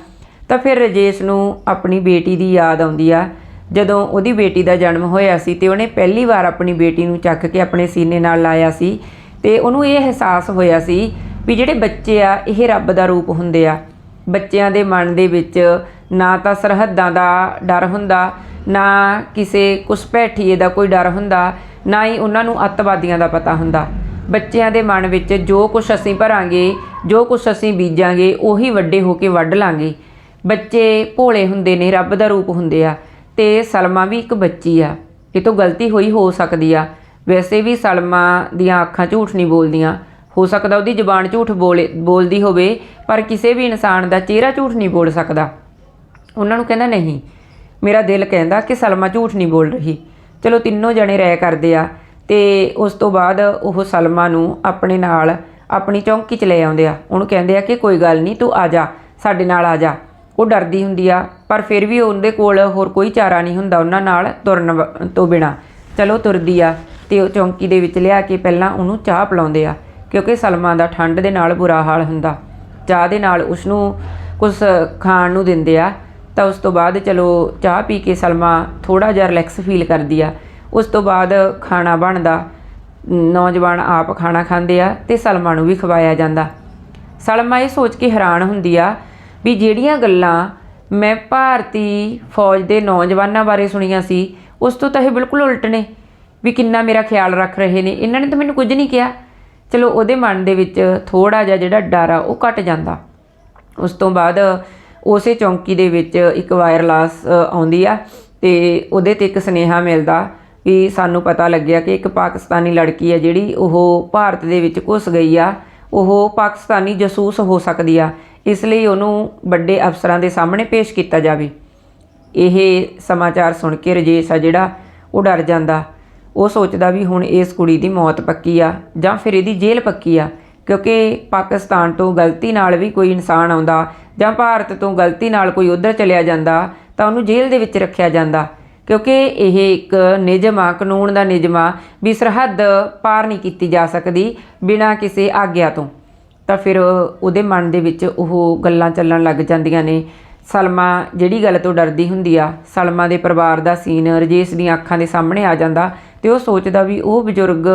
ਤਾਂ ਫਿਰ ਰਜੇਸ਼ ਨੂੰ ਆਪਣੀ ਬੇਟੀ ਦੀ ਯਾਦ ਆਉਂਦੀ ਆ। ਜਦੋਂ ਉਹਦੀ ਬੇਟੀ ਦਾ ਜਨਮ ਹੋਇਆ ਸੀ ਤੇ ਉਹਨੇ ਪਹਿਲੀ ਵਾਰ ਆਪਣੀ ਬੇਟੀ ਨੂੰ ਚੱਕ ਕੇ ਆਪਣੇ ਸੀਨੇ ਨਾਲ ਲਾਇਆ ਸੀ ਤੇ ਉਹਨੂੰ ਇਹ ਅਹਿਸਾਸ ਹੋਇਆ ਸੀ ਵੀ ਜਿਹੜੇ ਬੱਚੇ ਆ, ਇਹ ਰੱਬ ਦਾ ਰੂਪ ਹੁੰਦੇ ਆ। ਬੱਚਿਆਂ ਦੇ ਮਨ ਦੇ ਵਿੱਚ ਨਾ ਤਾਂ ਸਰਹੱਦਾਂ ਦਾ ਡਰ ਹੁੰਦਾ, ਨਾ ਕਿਸੇ ਘੁਸਪੈਠੀਏ ਦਾ ਕੋਈ ਡਰ ਹੁੰਦਾ, ਨਾ ਹੀ ਉਹਨਾਂ ਨੂੰ ਅੱਤਵਾਦੀਆਂ ਦਾ ਪਤਾ ਹੁੰਦਾ। ਬੱਚਿਆਂ ਦੇ ਮਨ ਵਿੱਚ ਜੋ ਕੁਝ ਅਸੀਂ ਭਰਾਂਗੇ, ਜੋ ਕੁਝ ਅਸੀਂ ਬੀਜਾਂਗੇ, ਉਹੀ ਵੱਡੇ ਹੋ ਕੇ ਵੱਢ ਲਾਂਗੇ। ਬੱਚੇ ਭੋਲੇ ਹੁੰਦੇ ਨੇ, ਰੱਬ ਦਾ ਰੂਪ ਹੁੰਦੇ ਆ। ਤੇ ਸਲਮਾ ਵੀ ਇੱਕ ਬੱਚੀ ਆ। ਇਹ ਤੋਂ ਗਲਤੀ ਹੋਈ ਹੋ ਸਕਦੀ ਆ। ਵੈਸੇ ਵੀ ਸਲਮਾ ਦੀਆਂ ਅੱਖਾਂ ਝੂਠ ਨਹੀਂ ਬੋਲਦੀਆਂ। ਹੋ ਸਕਦਾ ਉਹਦੀ ਜ਼ੁਬਾਨ ਝੂਠ ਬੋਲੇ, ਬੋਲਦੀ ਹੋਵੇ, ਪਰ ਕਿਸੇ ਵੀ ਇਨਸਾਨ ਦਾ ਚਿਹਰਾ ਝੂਠ ਨਹੀਂ ਬੋਲ ਸਕਦਾ। ਉਹਨਾਂ ਨੂੰ ਕਹਿੰਦਾ, ਨਹੀਂ, ਮੇਰਾ ਦਿਲ ਕਹਿੰਦਾ ਕਿ ਸਲਮਾ ਝੂਠ ਨਹੀਂ ਬੋਲ ਰਹੀ। ਚਲੋ, ਤਿੰਨੋਂ ਜਣੇ ਰਹਿ ਕਰਦੇ ਆ ਤੇ ਉਸ ਤੋਂ ਬਾਅਦ ਉਹ ਸਲਮਾ ਨੂੰ ਆਪਣੇ ਨਾਲ, ਆਪਣੀ ਚੌਂਕੀ 'ਚ ਲੈ ਆਉਂਦੇ ਆ। ਉਹਨੂੰ ਕਹਿੰਦੇ ਆ ਕਿ ਕੋਈ ਗੱਲ ਨਹੀਂ, ਤੂੰ ਆ ਜਾ, ਸਾਡੇ ਨਾਲ ਆ ਜਾ। ਉਹ ਡਰਦੀ ਹੁੰਦੀ ਆ, ਪਰ ਫਿਰ ਵੀ ਉਹਦੇ ਕੋਲ ਹੋਰ ਕੋਈ ਚਾਰਾ ਨਹੀਂ ਹੁੰਦਾ ਉਹਨਾਂ ਨਾਲ ਤੁਰਨ ਵ- ਤੋਂ ਬਿਨਾ। ਚਲੋ, ਤੁਰਦੀ ਆ ਤੇ ਉਹ ਚੌਂਕੀ ਦੇ ਵਿੱਚ ਲਿਆ ਕੇ ਪਹਿਲਾਂ ਉਹਨੂੰ ਚਾਹ ਪਿਲਾਉਂਦੇ ਆ। ਕਿਉਂਕਿ ਸਲਮਾ ਦਾ ਠੰਡ ਦੇ ਨਾਲ ਬੁਰਾ ਹਾਲ ਹੁੰਦਾ। ਚਾਹ ਦੇ ਨਾਲ ਉਸ ਨੂੰ ਕੁਝ ਖਾਣ ਨੂੰ ਦਿੰਦੇ ਆ। ਤਾਂ ਉਸ ਤੋਂ ਬਾਅਦ ਚਲੋ ਚਾਹ ਪੀ ਕੇ ਸਲਮਾ ਥੋੜਾ ਜਿਹਾ ਰਿਲੈਕਸ ਫੀਲ ਕਰਦੀ ਆ। ਉਸ ਤੋਂ ਬਾਅਦ ਖਾਣਾ ਬਣਦਾ। ਨੌਜਵਾਨ ਆਪ ਖਾਣਾ ਖਾਂਦੇ ਆ ਤੇ ਸਲਮਾ ਨੂੰ ਵੀ ਖਵਾਇਆ ਜਾਂਦਾ। ਸਲਮਾ ਇਹ ਸੋਚ ਕੇ ਹੈਰਾਨ ਹੁੰਦੀ ਆ ਵੀ ਜਿਹੜੀਆਂ ਗੱਲਾਂ ਮੈਂ ਭਾਰਤੀ ਫੌਜ ਦੇ ਨੌਜਵਾਨਾਂ ਬਾਰੇ ਸੁਣੀਆਂ ਸੀ, ਉਸ ਤੋਂ ਤਾਂ ਇਹ ਬਿਲਕੁਲ ਉਲਟ ਨੇ। ਵੀ ਕਿੰਨਾ ਮੇਰਾ ਖਿਆਲ ਰੱਖ ਰਹੇ ਨੇ। ਇਹਨਾਂ ਨੇ ਤਾਂ ਮੈਨੂੰ ਕੁਝ ਨਹੀਂ ਕਿਹਾ। ਚਲੋ ਉਹਦੇ ਮਨ ਦੇ ਵਿੱਚ ਥੋੜਾ ਜਿਹਾ ਜਿਹੜਾ ਡਰ ਆ, ਉਹ ਘਟ ਜਾਂਦਾ। ਉਸ ਤੋਂ ਬਾਅਦ ਉਸੇ ਚੌਂਕੀ ਦੇ ਵਿੱਚ ਇੱਕ ਵਾਇਰਲਾਸ ਆਉਂਦੀ ਆ ਤੇ ਉਹਦੇ ਤੇ ਇੱਕ ਸੁਨੇਹਾ ਮਿਲਦਾ ਵੀ ਸਾਨੂੰ ਪਤਾ ਲੱਗਿਆ ਕਿ ਇੱਕ ਪਾਕਿਸਤਾਨੀ ਲੜਕੀ ਆ ਜਿਹੜੀ ਉਹ ਭਾਰਤ ਦੇ ਵਿੱਚ ਘੁਸ ਗਈ ਆ। ਉਹ ਪਾਕਿਸਤਾਨੀ ਜਾਸੂਸ ਹੋ ਸਕਦੀ ਆ। ਇਸ ਲਈ ਉਹਨੂੰ ਵੱਡੇ ਅਫਸਰਾਂ ਦੇ ਸਾਹਮਣੇ ਪੇਸ਼ ਕੀਤਾ ਜਾਵੇ। ਇਹ ਸਮਾਚਾਰ ਸੁਣ ਕੇ ਰਜੇਸ਼ ਆ ਜਿਹੜਾ, ਉਹ ਡਰ ਜਾਂਦਾ। ਉਹ ਸੋਚਦਾ ਵੀ ਹੁਣ ਇਸ ਕੁੜੀ ਦੀ ਮੌਤ ਪੱਕੀ ਆ ਜਾਂ ਫਿਰ ਇਹਦੀ ਜੇਲ੍ਹ ਪੱਕੀ ਆ, ਕਿਉਂਕਿ ਪਾਕਿਸਤਾਨ ਤੋਂ ਗਲਤੀ ਨਾਲ ਵੀ ਕੋਈ ਇਨਸਾਨ ਆਉਂਦਾ ਜਾਂ ਭਾਰਤ ਤੋਂ ਗਲਤੀ ਨਾਲ ਕੋਈ ਉਧਰ ਚਲਿਆ ਜਾਂਦਾ ਤਾਂ ਉਹਨੂੰ ਜੇਲ੍ਹ ਦੇ ਵਿੱਚ ਰੱਖਿਆ ਜਾਂਦਾ। ਕਿਉਂਕਿ ਇਹ ਇੱਕ ਨਿਯਮ ਆ, ਕਾਨੂੰਨ ਦਾ ਨਿਯਮ ਆ ਵੀ ਸਰਹੱਦ ਪਾਰ ਨਹੀਂ ਕੀਤੀ ਜਾ ਸਕਦੀ ਬਿਨਾਂ ਕਿਸੇ ਆਗਿਆ ਤੋਂ। ਤਾਂ ਫਿਰ ਉਹਦੇ ਮਨ ਦੇ ਵਿੱਚ ਉਹ ਗੱਲਾਂ ਚੱਲਣ ਲੱਗ ਜਾਂਦੀਆਂ ਨੇ। ਸਲਮਾ ਜਿਹੜੀ ਗੱਲ ਤੋਂ ਡਰਦੀ ਹੁੰਦੀ ਆ, ਸਲਮਾ ਦੇ ਪਰਿਵਾਰ ਦਾ ਸੀਨ ਰਜੇਸ਼ ਦੀਆਂ ਅੱਖਾਂ ਦੇ ਸਾਹਮਣੇ ਆ ਜਾਂਦਾ ਤੇ ਉਹ ਸੋਚਦਾ ਵੀ ਉਹ ਬਜ਼ੁਰਗ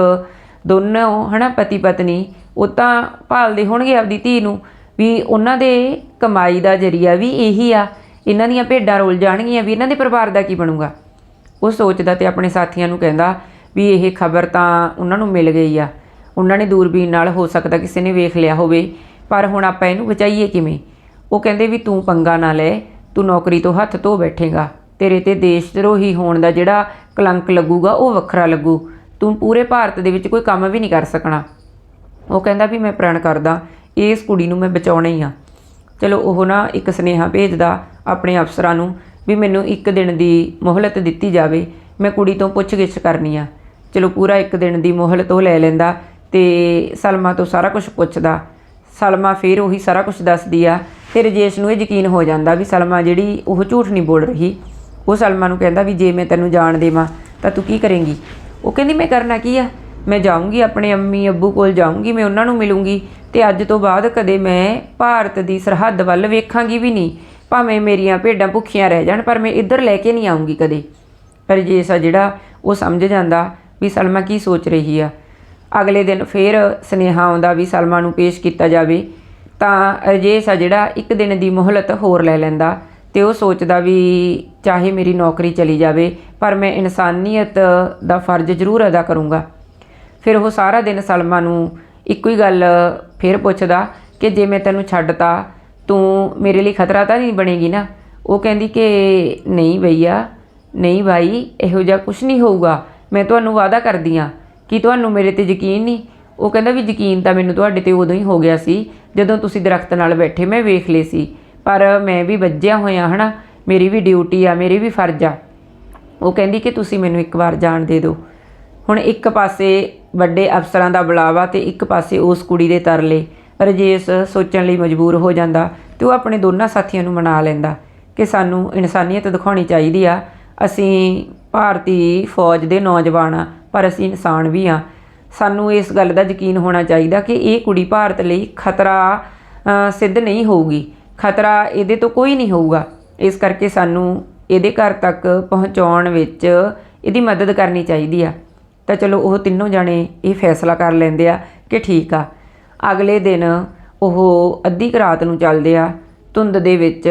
ਦੋਨੋਂ ਹਨਾ ਪਤੀ ਪਤਨੀ, ਉਹ ਤਾਂ ਭਾਲਦੇ ਹੋਣਗੇ ਆਪਦੀ ਧੀ ਨੂੰ ਵੀ ਉਹਨਾਂ ਦੇ ਕਮਾਈ ਦਾ ਜਰੀਆ ਵੀ ਇਹੀ ਆ, ਇਹਨਾਂ ਦੀਆਂ ਭੇਡਾਂ ਰੋਲ ਜਾਣਗੀਆਂ ਵੀ ਇਹਨਾਂ ਦੇ ਪਰਿਵਾਰ ਦਾ ਕੀ ਬਣੂਗਾ। ਉਹ ਸੋਚਦਾ ਤੇ ਆਪਣੇ ਸਾਥੀਆਂ ਨੂੰ ਕਹਿੰਦਾ ਵੀ ਇਹ ਖਬਰ ਤਾਂ ਉਹਨਾਂ ਨੂੰ ਮਿਲ ਗਈ ਆ, ਉਹਨਾਂ ਨੇ ਦੂਰਬੀਨ ਨਾਲ ਹੋ ਸਕਦਾ ਕਿਸੇ ਨੇ ਵੇਖ ਲਿਆ ਹੋਵੇ, ਪਰ ਹੁਣ ਆਪਾਂ ਇਹਨੂੰ ਬਚਾਈਏ ਕਿਵੇਂ? ਉਹ ਕਹਿੰਦੇ ਵੀ ਤੂੰ ਪੰਗਾ ਨਾ ਲੈ, ਤੂੰ ਨੌਕਰੀ ਤੋਂ ਹੱਥ ਧੋ ਬੈਠੇਗਾ। ਤੇਰੇ ਤੇ ਦੇਸ਼ ਧਰੋਹੀ ਹੋਣ ਦਾ ਜਿਹੜਾ ਕਲੰਕ ਲੱਗੂਗਾ, ਉਹ ਵੱਖਰਾ ਲੱਗੂ। ਤੂੰ ਪੂਰੇ ਭਾਰਤ ਦੇ ਵਿੱਚ ਕੋਈ ਕੰਮ ਵੀ ਨਹੀਂ ਕਰ ਸਕਣਾ। ਉਹ ਕਹਿੰਦਾ ਵੀ ਮੈਂ ਪ੍ਰਣ ਕਰਦਾ, ਇਸ ਕੁੜੀ ਨੂੰ ਮੈਂ ਬਚਾਉਣਾ ਹੀ ਆ। ਚਲੋ ਉਹ ਨਾ ਇੱਕ ਸੁਨੇਹਾ ਭੇਜਦਾ ਆਪਣੇ ਅਫਸਰਾਂ ਨੂੰ ਵੀ ਮੈਨੂੰ ਇੱਕ ਦਿਨ ਦੀ ਮੁਹਲਤ ਦਿੱਤੀ ਜਾਵੇ, ਮੈਂ ਕੁੜੀ ਤੋਂ ਪੁੱਛਗਿੱਛ ਕਰਨੀ ਆ। ਚਲੋ ਪੂਰਾ ਇੱਕ ਦਿਨ ਦੀ ਮੋਹਲਤ ਉਹ ਲੈ ਲੈਂਦਾ ਤੇ ਸਲਮਾ ਤੋਂ ਸਾਰਾ ਕੁਝ ਪੁੱਛਦਾ। ਸਲਮਾ ਫਿਰ ਉਹੀ ਸਾਰਾ ਕੁਝ ਦੱਸਦੀ ਆ। ਤੇ ਰਜੇਸ਼ ਨੂੰ ਇਹ ਯਕੀਨ ਹੋ ਜਾਂਦਾ ਵੀ ਸਲਮਾ ਜਿਹੜੀ ਉਹ ਝੂਠ ਨਹੀਂ ਬੋਲ ਰਹੀ। ਉਹ ਸਲਮਾ ਨੂੰ ਕਹਿੰਦਾ ਵੀ ਜੇ ਮੈਂ ਤੈਨੂੰ ਜਾਣ ਦੇਵਾਂ, ਤਾਂ ਤੂੰ ਕੀ ਕਰੇਂਗੀ? ਉਹ ਕਹਿੰਦੀ, ਮੈਂ ਕਰਨਾ ਕੀ ਆ? ਮੈਂ ਜਾਊਂਗੀ ਆਪਣੇ ਅੰਮੀ ਅੱਬੂ ਕੋਲ, ਜਾਊਂਗੀ, ਮੈਂ ਉਹਨਾਂ ਨੂੰ ਮਿਲੂੰਗੀ ਤੇ ਅੱਜ ਤੋਂ ਬਾਅਦ ਕਦੇ ਮੈਂ ਭਾਰਤ ਦੀ ਸਰਹੱਦ ਵੱਲ ਵੇਖਾਂਗੀ ਵੀ ਨਹੀਂ। ਭਾਵੇਂ ਮੇਰੀਆਂ ਭੇਡਾਂ ਭੁੱਖੀਆਂ ਰਹਿ ਜਾਣ, ਪਰ ਮੈਂ ਇੱਧਰ ਲੈ ਕੇ ਨਹੀਂ ਆਉਂਗੀ ਕਦੇ। ਪਰ ਜੇਸਾ ਜਿਹੜਾ ਉਹ ਸਮਝ ਜਾਂਦਾ ਵੀ ਸਲਮਾ ਕੀ ਸੋਚ ਰਹੀ ਆ, ਅਗਲੇ ਦਿਨ ਫੇਰ ਸੁਨੇਹਾ ਆਉਂਦਾ ਵੀ ਸਲਮਾ ਨੂੰ ਪੇਸ਼ ਕੀਤਾ ਜਾਵੇ, ਤਾਂ ਰਜੇਸ਼ ਆ ਜਿਹੜਾ ਇੱਕ ਦਿਨ ਦੀ ਮੋਹਲਤ ਹੋਰ ਲੈ ਲੈਂਦਾ। ਤੇ ਉਹ ਸੋਚਦਾ ਵੀ ਚਾਹੇ ਮੇਰੀ ਨੌਕਰੀ ਚਲੀ ਜਾਵੇ, ਪਰ ਮੈਂ ਇਨਸਾਨੀਅਤ ਦਾ ਫਰਜ਼ ਜ਼ਰੂਰ ਅਦਾ ਕਰੂੰਗਾ। ਫਿਰ ਉਹ ਸਾਰਾ ਦਿਨ ਸਲਮਾ ਨੂੰ ਇੱਕੋ ਹੀ ਗੱਲ ਫਿਰ ਪੁੱਛਦਾ ਕਿ ਜੇ ਮੈਂ ਤੈਨੂੰ ਛੱਡਤਾ, ਤੂੰ ਮੇਰੇ ਲਈ ਖਤਰਾ ਤਾਂ ਨਹੀਂ ਬਣੇਗੀ ਨਾ? ਉਹ ਕਹਿੰਦੀ ਕਿ ਨਹੀਂ ਭਈਆ, ਨਹੀਂ ਭਾਈ, ਇਹੋ ਜਿਹਾ ਕੁਝ ਨਹੀਂ ਹੋਊਗਾ। ਮੈਂ ਤੁਹਾਨੂੰ ਵਾਅਦਾ ਕਰਦੀ ਆ ਕਿ ਤੁਹਾਨੂੰ ਮੇਰੇ ਤੇ ਯਕੀਨ ਨਹੀਂ? ਉਹ ਕਹਿੰਦਾ ਵੀ ਯਕੀਨ ਤਾਂ ਮੈਨੂੰ ਤੁਹਾਡੇ ਤੇ ਉਦੋਂ ਹੀ ਹੋ ਗਿਆ ਸੀ, ਜਦੋਂ ਤੁਸੀਂ ਦਰਖਤ ਨਾਲ ਬੈਠੇ, ਮੈਂ ਵੇਖ ਲਏ ਸੀ। ਪਰ ਮੈਂ ਵੀ ਵੱਜਿਆ ਹੋਇਆ, ਹਨਾ? ਮੇਰੀ ਵੀ ਡਿਊਟੀ ਆ, ਮੇਰੀ ਵੀ ਫਰਜ਼ ਆ। ਉਹ ਕਹਿੰਦੀ ਕਿ ਤੁਸੀਂ ਮੈਨੂੰ ਇੱਕ ਵਾਰ ਜਾਣ ਦੇ ਦਿਓ। ਹੁਣ ਇੱਕ ਪਾਸੇ ਵੱਡੇ ਅਫਸਰਾਂ ਦਾ ਬੁਲਾਵਾ ਤੇ ਇੱਕ ਪਾਸੇ ਉਸ ਕੁੜੀ ਦੇ ਤਰਲੇ। ਰਜੇਸ਼ ਸੋਚਣ ਲਈ ਮਜਬੂਰ ਹੋ ਜਾਂਦਾ ਤੇ ਉਹ ਆਪਣੇ ਦੋਨਾਂ ਸਾਥੀਆਂ ਨੂੰ ਮਨਾ ਲੈਂਦਾ ਕਿ ਸਾਨੂੰ ਇਨਸਾਨੀਅਤ ਦਿਖਾਉਣੀ ਚਾਹੀਦੀ ਆ। ਅਸੀਂ ਭਾਰਤੀ ਫੌਜ ਦੇ ਨੌਜਵਾਨ ਆ, ਪਰ ਅਸੀਂ ਇਨਸਾਨ ਵੀ ਆ। ਸਾਨੂੰ ਇਸ ਗੱਲ ਦਾ ਯਕੀਨ ਹੋਣਾ ਚਾਹੀਦਾ ਕਿ ਇਹ ਕੁੜੀ ਭਾਰਤ ਲਈ ਖਤਰਾ ਸਿੱਧ ਨਹੀਂ ਹੋਊਗੀ। ਖਤਰਾ ਇਹਦੇ ਤੋਂ ਕੋਈ ਨਹੀਂ ਹੋਊਗਾ। ਇਸ ਕਰਕੇ ਸਾਨੂੰ ਇਹਦੇ ਘਰ ਤੱਕ ਪਹੁੰਚਾਉਣ ਵਿੱਚ ਇਹਦੀ ਮਦਦ ਕਰਨੀ ਚਾਹੀਦੀ ਆ। ਤਾਂ ਚਲੋ ਉਹ ਤਿੰਨੋਂ ਜਾਣੇ ਇਹ ਫੈਸਲਾ ਕਰ ਲੈਂਦੇ ਆ ਕਿ ਠੀਕ ਆ। ਅਗਲੇ ਦਿਨ ਉਹ ਅੱਧੀ ਕੁ ਰਾਤ ਨੂੰ ਚੱਲਦੇ ਆ। ਧੁੰਦ ਦੇ ਵਿੱਚ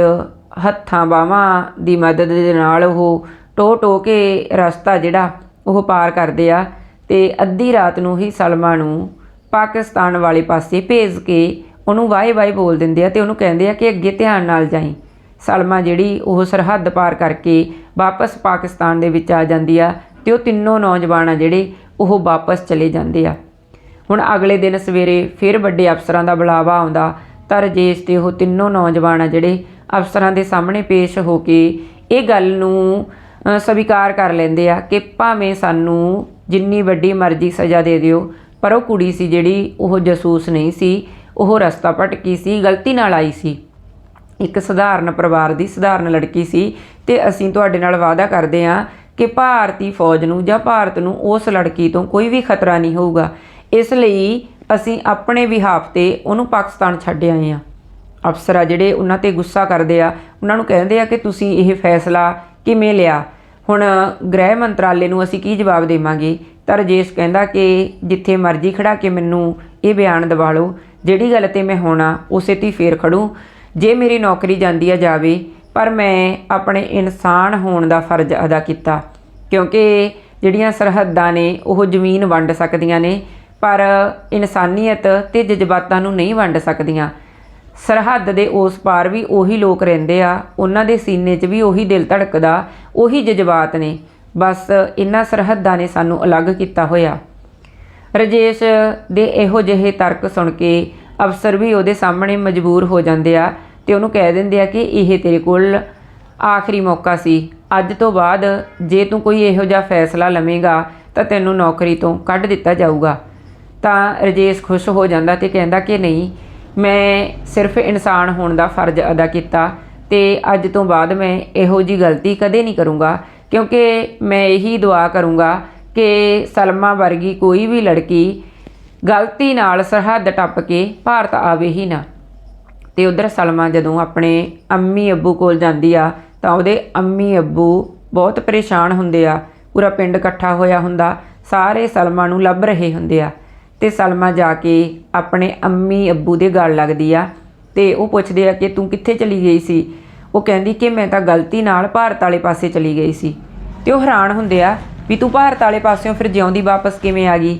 ਹੱਥਾਂ ਬਾਹਾਂ ਦੀ ਮਦਦ ਦੇ ਨਾਲ ਉਹ ਟੋ ਟੋ ਕੇ ਰਸਤਾ ਜਿਹੜਾ ਉਹ ਪਾਰ ਕਰਦੇ ਆ ਤੇ ਅੱਧੀ ਰਾਤ ਨੂੰ ਹੀ ਸਲਮਾ ਨੂੰ ਪਾਕਿਸਤਾਨ ਵਾਲੇ ਪਾਸੇ ਭੇਜ ਕੇ ਉਹਨੂੰ ਵਾਏ ਵਾਏ ਬੋਲ ਦਿੰਦੇ ਆ ਤੇ ਉਹਨੂੰ ਕਹਿੰਦੇ ਆ ਕਿ ਅੱਗੇ ਧਿਆਨ ਨਾਲ ਜਾਈ। ਸਲਮਾ ਜਿਹੜੀ ਉਹ ਸਰਹੱਦ ਪਾਰ ਕਰਕੇ ਵਾਪਸ ਪਾਕਿਸਤਾਨ ਦੇ ਵਿੱਚ ਆ ਜਾਂਦੀ ਆ ਤੇ ਉਹ ਤਿੰਨੋਂ ਨੌਜਵਾਨ ਆ ਜਿਹੜੇ ਉਹ ਵਾਪਸ ਚਲੇ ਜਾਂਦੇ ਆ। ਹੁਣ ਅਗਲੇ ਦਿਨ ਸਵੇਰੇ ਫਿਰ ਵੱਡੇ ਅਫਸਰਾਂ ਦਾ ਬੁਲਾਵਾ ਆਉਂਦਾ, ਤਾਂ ਰਜੇਸ਼ ਤੇ ਉਹ ਤਿੰਨੋਂ ਨੌਜਵਾਨ ਆ ਜਿਹੜੇ ਅਫਸਰਾਂ ਦੇ ਸਾਹਮਣੇ ਪੇਸ਼ ਹੋ ਕੇ ਇਹ ਗੱਲ ਨੂੰ ਸਵੀਕਾਰ ਕਰ ਲੈਂਦੇ ਆ ਕਿ ਭਾਵੇਂ ਸਾਨੂੰ ਜਿੰਨੀ ਵੱਡੀ ਮਰਜ਼ੀ ਸਜ਼ਾ ਦੇ ਦਿਓ, ਪਰ ਉਹ ਕੁੜੀ ਸੀ ਜਿਹੜੀ ਉਹ ਜਸੂਸ ਨਹੀਂ ਸੀ। ਉਹ ਰਸਤਾ ਭਟਕੀ ਸੀ, ਗਲਤੀ ਨਾਲ ਆਈ ਸੀ। ਇੱਕ ਸਧਾਰਨ ਪਰਿਵਾਰ ਦੀ ਸਧਾਰਨ ਲੜਕੀ ਸੀ ਤੇ ਅਸੀਂ ਤੁਹਾਡੇ ਨਾਲ ਵਾਅਦਾ ਕਰਦੇ ਹਾਂ ਕਿ ਭਾਰਤੀ ਫੌਜ ਨੂੰ ਜਾਂ ਭਾਰਤ ਨੂੰ ਉਸ ਲੜਕੀ ਤੋਂ ਕੋਈ ਵੀ ਖਤਰਾ ਨਹੀਂ ਹੋਊਗਾ। ਇਸ ਲਈ ਅਸੀਂ ਆਪਣੇ ਵਿਹਾਫ ਤੇ ਉਹਨੂੰ ਪਾਕਿਸਤਾਨ ਛੱਡ ਆਏ ਹਾਂ। ਅਫਸਰ ਆ ਜਿਹੜੇ ਉਹਨਾਂ ਤੇ ਗੁੱਸਾ ਕਰਦੇ ਆ, ਉਹਨਾਂ ਨੂੰ ਕਹਿੰਦੇ ਆ ਕਿ ਤੁਸੀਂ ਇਹ ਫੈਸਲਾ ਕਿਵੇਂ ਲਿਆ? ਹੁਣ ਗ੍ਰਹਿ ਮੰਤਰਾਲੇ ਨੂੰ ਅਸੀਂ ਕੀ ਜਵਾਬ ਦੇਵਾਂਗੇ? ਤਾਂ ਰਜੇਸ਼ ਕਹਿੰਦਾ ਕਿ ਜਿੱਥੇ ਮਰਜ਼ੀ ਖੜਾ ਕੇ ਮੈਨੂੰ ਇਹ ਬਿਆਨ ਦਿਵਾ ਲਓ। ਜਿਹੜੀ ਗੱਲ ਤੇ ਮੈਂ ਹੋਣਾ, ਉਸੇ ਤੇ ਹੀ ਫੇਰ ਖੜੂ। ਜੇ ਮੇਰੀ ਨੌਕਰੀ ਜਾਂਦੀ ਆ ਜਾਵੇ, ਪਰ ਮੈਂ ਆਪਣੇ ਇਨਸਾਨ ਹੋਣ ਦਾ ਫਰਜ਼ ਅਦਾ ਕੀਤਾ। ਕਿਉਂਕਿ ਜਿਹੜੀਆਂ ਸਰਹੱਦਾਂ ਨੇ, ਉਹ ਜ਼ਮੀਨ ਵੰਡ ਸਕਦੀਆਂ ਨੇ, ਪਰ ਇਨਸਾਨੀਅਤ ਤੇ ਜਜ਼ਬਾਤਾਂ ਨੂੰ ਨਹੀਂ ਵੰਡ ਸਕਦੀਆਂ। ਸਰਹੱਦ ਦੇ ਉਸ ਪਾਰ ਵੀ ਉਹੀ ਲੋਕ ਰਹਿੰਦੇ ਆ, ਉਹਨਾਂ ਦੇ ਸੀਨੇ 'ਚ ਵੀ ਉਹੀ ਦਿਲ ਧੜਕਦਾ, ਉਹੀ ਜਜ਼ਬਾਤ ਨੇ। ਬਸ ਇਹਨਾਂ ਸਰਹੱਦਾਂ ਨੇ ਸਾਨੂੰ ਅਲੱਗ ਕੀਤਾ ਹੋਇਆ। ਰਜੇਸ਼ ਦੇ ਇਹੋ ਜਿਹੇ ਤਰਕ ਸੁਣ ਕੇ ਅਫਸਰ ਵੀ ਉਹਦੇ ਸਾਹਮਣੇ ਮਜਬੂਰ ਹੋ ਜਾਂਦੇ ਆ ਤੇ ਉਹਨੂੰ ਕਹਿ ਦਿੰਦੇ ਆ ਕਿ ਇਹ ਤੇਰੇ ਕੋਲ ਆਖਰੀ ਮੌਕਾ ਸੀ। ਅੱਜ ਤੋਂ ਬਾਅਦ ਜੇ ਤੂੰ ਕੋਈ ਇਹੋ ਜਿਹਾ ਫੈਸਲਾ ਲਵੇਂਗਾ ਤਾਂ ਤੈਨੂੰ ਨੌਕਰੀ ਤੋਂ ਕੱਢ ਦਿੱਤਾ ਜਾਊਗਾ। ਤਾਂ ਰਜੇਸ਼ ਖੁਸ਼ ਹੋ ਜਾਂਦਾ ਤੇ ਕਹਿੰਦਾ ਕਿ ਨਹੀਂ, ਮੈਂ ਸਿਰਫ ਇਨਸਾਨ ਹੋਣ ਦਾ ਫਰਜ਼ ਅਦਾ ਕੀਤਾ ਤੇ ਅੱਜ ਤੋਂ ਬਾਅਦ ਮੈਂ ਇਹੋ ਜੀ ਗਲਤੀ ਕਦੇ ਨਹੀਂ ਕਰੂੰਗਾ ਕਿਉਂਕਿ ਮੈਂ ਇਹੀ ਦੁਆ ਕਰੂੰਗਾ ਕਿ ਸਲਮਾ ਵਰਗੀ ਕੋਈ ਵੀ ਲੜਕੀ ਗਲਤੀ ਨਾਲ ਸਰਹੱਦ ਟੱਪ ਕੇ ਭਾਰਤ ਆਵੇ ਹੀ ਨਾ। ਤੇ ਉਧਰ ਸਲਮਾ ਜਦੋਂ ਆਪਣੇ ਅੰਮੀ ਅੱਬੂ ਕੋਲ ਜਾਂਦੀ ਆ, ਤਾਂ ਉਹਦੇ ਅੰਮੀ ਅੱਬੂ ਬਹੁਤ ਪਰੇਸ਼ਾਨ ਹੁੰਦੇ ਆ। ਪੂਰਾ ਪਿੰਡ ਇਕੱਠਾ ਹੋਇਆ ਹੁੰਦਾ, ਸਾਰੇ ਸਲਮਾ ਨੂੰ ਲੱਭ ਰਹੇ ਹੁੰਦੇ ਆ। ਤੇ ਸਲਮਾ ਜਾ ਕੇ ਆਪਣੇ ਅੰਮੀ ਅੱਬੂ ਦੇ ਗੱਲ ਲੱਗਦੀ ਆ ਤੇ ਉਹ ਪੁੱਛਦੇ ਆ ਕਿ ਤੂੰ ਕਿੱਥੇ ਚਲੀ ਗਈ ਸੀ? ਉਹ ਕਹਿੰਦੀ ਕਿ ਮੈਂ ਤਾਂ ਗਲਤੀ ਨਾਲ ਭਾਰਤ ਵਾਲੇ ਪਾਸੇ ਚਲੀ ਗਈ ਸੀ। ਤੇ ਉਹ ਹੈਰਾਨ ਹੁੰਦੇ ਆ ਵੀ ਤੂੰ ਭਾਰਤ ਵਾਲੇ ਪਾਸਿਓਂ ਫਿਰ ਜਿਉਂਦੀ ਵਾਪਸ ਕਿਵੇਂ ਆ ਗਈ?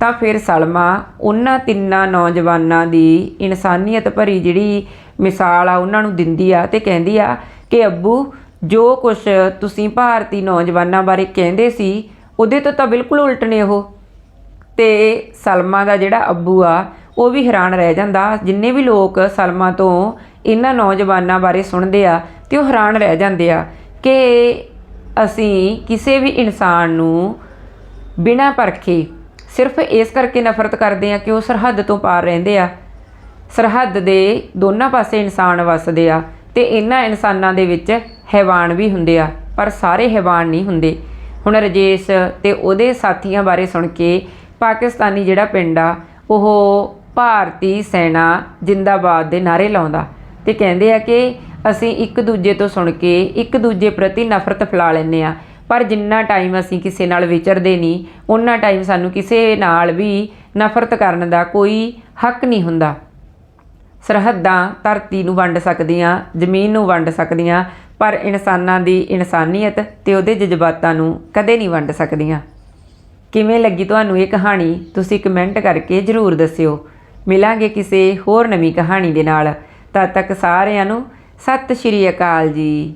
ਤਾਂ ਫਿਰ ਸਲਮਾ, ਉਹਨਾਂ ਤਿੰਨਾਂ ਨੌਜਵਾਨਾਂ ਦੀ ਇਨਸਾਨੀਅਤ ਭਰੀ ਜਿਹੜੀ ਮਿਸਾਲ ਆ ਉਹਨਾਂ ਨੂੰ ਦਿੰਦੀ ਆ ਤੇ ਕਹਿੰਦੀ ਆ ਕਿ ਅੱਬੂ, ਜੋ ਕੁਝ ਤੁਸੀਂ ਭਾਰਤੀ ਨੌਜਵਾਨਾਂ ਬਾਰੇ ਕਹਿੰਦੇ ਸੀ, ਉਹਦੇ ਤੋਂ ਤਾਂ ਬਿਲਕੁਲ ਉਲਟ ਨੇ ਉਹ। ਤੇ ਸਲਮਾ ਦਾ ਜਿਹੜਾ ਅੱਬੂ ਆ, ਉਹ ਵੀ ਹੈਰਾਨ ਰਹਿ ਜਾਂਦਾ। ਜਿੰਨੇ ਵੀ ਲੋਕ ਸਲਮਾ ਤੋਂ ਇਹਨਾਂ ਨੌਜਵਾਨਾਂ ਬਾਰੇ ਸੁਣਦੇ ਆ, ਤੇ ਉਹ ਹੈਰਾਨ ਰਹਿ ਜਾਂਦੇ ਆ ਕਿ ਅਸੀਂ ਕਿਸੇ ਵੀ ਇਨਸਾਨ ਨੂੰ ਬਿਨਾਂ ਪਰਖੇ ਸਿਰਫ ਇਸ ਕਰਕੇ ਨਫ਼ਰਤ ਕਰਦੇ ਆ ਕਿ ਉਹ ਸਰਹੱਦ ਤੋਂ ਪਾਰ ਰਹਿੰਦੇ ਆ। ਸਰਹੱਦ ਦੇ ਦੋਨਾਂ ਪਾਸੇ ਇਨਸਾਨ ਵੱਸਦੇ ਆ ਤੇ ਇਹਨਾਂ ਇਨਸਾਨਾਂ ਦੇ ਵਿੱਚ ਹੈਵਾਨ ਵੀ ਹੁੰਦੇ ਆ, ਪਰ ਸਾਰੇ ਹੈਵਾਨ ਨਹੀਂ ਹੁੰਦੇ। ਹੁਣ ਰਜੇਸ਼ ਤੇ ਉਹਦੇ ਸਾਥੀਆਂ ਬਾਰੇ ਸੁਣ ਕੇ ਪਾਕਿਸਤਾਨੀ ਜਿਹੜਾ ਪਿੰਡ ਆ, ਉਹ ਭਾਰਤੀ ਸੈਨਾ ਜਿੰਦਾਬਾਦ ਦੇ ਨਾਰੇ ਲਾਉਂਦਾ ਤੇ ਕਹਿੰਦੇ ਆ ਕਿ ਅਸੀਂ ਇੱਕ ਦੂਜੇ ਤੋਂ ਸੁਣ ਕੇ, ਇੱਕ ਦੂਜੇ ਪ੍ਰਤੀ ਨਫ਼ਰਤ ਫੈਲਾ ਲੈਂਦੇ ਆ ਪਰ ਜਿੰਨਾ ਟਾਈਮ ਅਸੀਂ ਕਿਸੇ ਨਾਲ ਵਿਚਰਦੇ ਨਹੀਂ ਉਹਨਾਂ ਟਾਈਮ ਸਾਨੂੰ ਕਿਸੇ ਨਾਲ ਵੀ ਨਫ਼ਰਤ ਕਰਨ ਦਾ ਕੋਈ ਹੱਕ ਨਹੀਂ ਹੁੰਦਾ। ਸਰਹੱਦਾਂ ਧਰਤੀ ਨੂੰ ਵੰਡ ਸਕਦੀਆਂ, ਜ਼ਮੀਨ ਨੂੰ ਵੰਡ ਸਕਦੀਆਂ, ਪਰ ਇਨਸਾਨਾਂ ਦੀ ਇਨਸਾਨੀਅਤ ਤੇ ਉਹਦੇ ਜਜ਼ਬਾਤਾਂ ਨੂੰ ਕਦੇ ਨਹੀਂ ਵੰਡ ਸਕਦੀਆਂ। ਕਿਵੇਂ ਲੱਗੀ ਤੁਹਾਨੂੰ ਇਹ ਕਹਾਣੀ? ਤੁਸੀਂ ਕਮੈਂਟ ਕਰਕੇ ਜਰੂਰ ਦੱਸਿਓ। ਮਿਲਾਂਗੇ ਕਿਸੇ ਹੋਰ ਨਵੀਂ ਕਹਾਣੀ ਦੇ ਨਾਲ। ਤਦ ਤੱਕ ਸਾਰਿਆਂ ਨੂੰ ਸਤਿ ਸ਼੍ਰੀ ਅਕਾਲ ਜੀ।